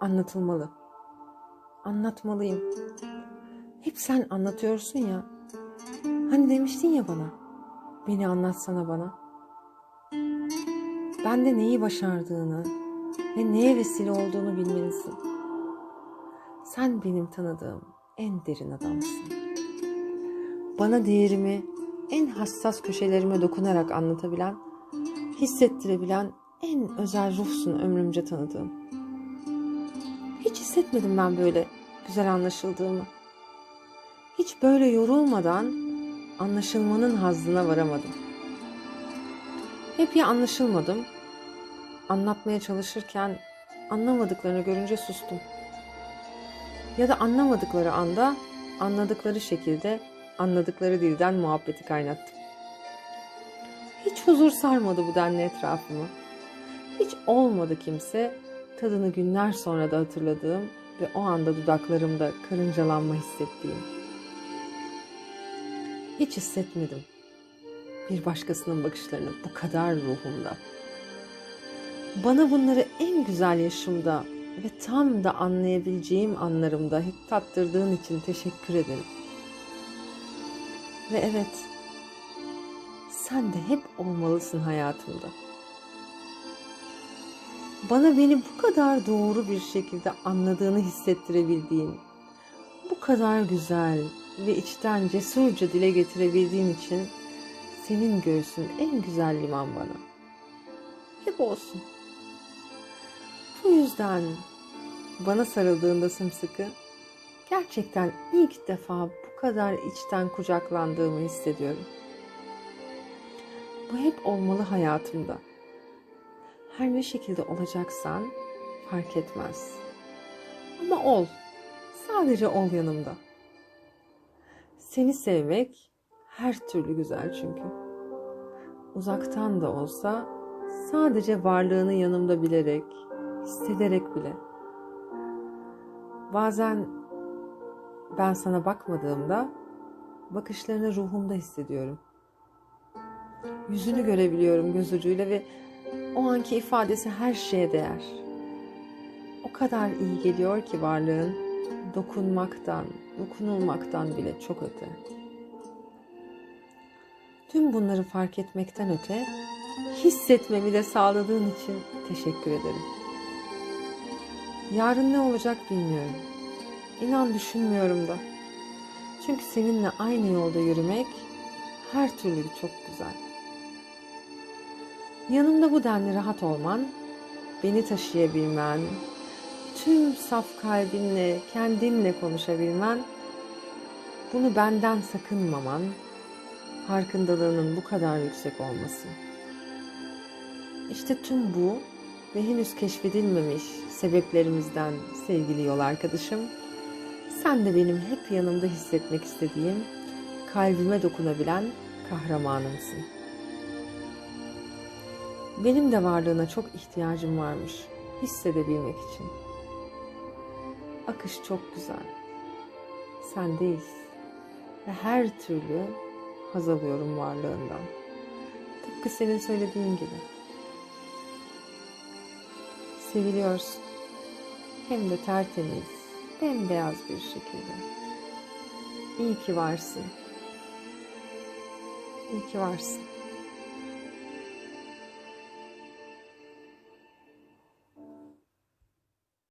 anlatılmalı. Anlatmalıyım. Hep sen anlatıyorsun ya. Hani demiştin ya bana. Beni anlatsana bana. Ben de neyi başardığını ve neye vesile olduğunu bilmelisin. Sen benim tanıdığım en derin adamsın. Bana değerimi en hassas köşelerime dokunarak anlatabilen, hissettirebilen en özel ruhsun ömrümce tanıdığım. Hiç hissetmedim ben böyle güzel anlaşıldığımı. Hiç böyle yorulmadan anlaşılmanın hazzına varamadım. Hep ya anlaşılmadım, anlatmaya çalışırken anlamadıklarını görünce sustum. Ya da anlamadıkları anda anladıkları şekilde anladıkları dilden muhabbeti kaynattım. Hiç huzur sarmadı bu denli etrafımı. Hiç olmadı kimse tadını günler sonra da hatırladığım ve o anda dudaklarımda karıncalanma hissettiğim. Hiç hissetmedim bir başkasının bakışlarını bu kadar ruhumda. Bana bunları en güzel yaşımda ve tam da anlayabileceğim anlarımda hep tattırdığın için teşekkür ederim. Ve evet, sen de hep olmalısın hayatımda. Bana beni bu kadar doğru bir şekilde anladığını hissettirebildiğin, bu kadar güzel ve içten cesurca dile getirebildiğin için senin göğsün en güzel liman bana. Hep olsun. Bu yüzden bana sarıldığında sımsıkı gerçekten ilk defa bu kadar içten kucaklandığımı hissediyorum. Bu hep olmalı hayatımda. Her ne şekilde olacaksan fark etmez. Ama ol. Sadece ol yanımda. Seni sevmek her türlü güzel çünkü. Uzaktan da olsa sadece varlığını yanımda bilerek, hissederek bile. Bazen ben sana bakmadığımda bakışlarını ruhumda hissediyorum. Yüzünü görebiliyorum göz ucuyla ve o anki ifadesi her şeye değer. O kadar iyi geliyor ki varlığın dokunmaktan, dokunulmaktan bile çok öte. Tüm bunları fark etmekten öte hissetmemi de sağladığın için teşekkür ederim. Yarın ne olacak bilmiyorum. İnan düşünmüyorum da. Çünkü seninle aynı yolda yürümek her türlü çok güzel. Yanımda bu denli rahat olman, beni taşıyabilmen, tüm saf kalbinle, kendinle konuşabilmen, bunu benden sakınmaman, farkındalığının bu kadar yüksek olması. İşte tüm bu ve henüz keşfedilmemiş sebeplerimizden sevgili yol arkadaşım, sen de benim hep yanımda hissetmek istediğim, kalbime dokunabilen kahramanımsın. Benim de varlığına çok ihtiyacım varmış hissedebilmek için. Akış çok güzel. Sendeyiz. Ve her türlü haz alıyorum varlığından. Tıpkı senin söylediğin gibi. Seviliyorsun. Hem de tertemiz, bembeyaz bir şekilde. İyi ki varsın. İyi ki varsın.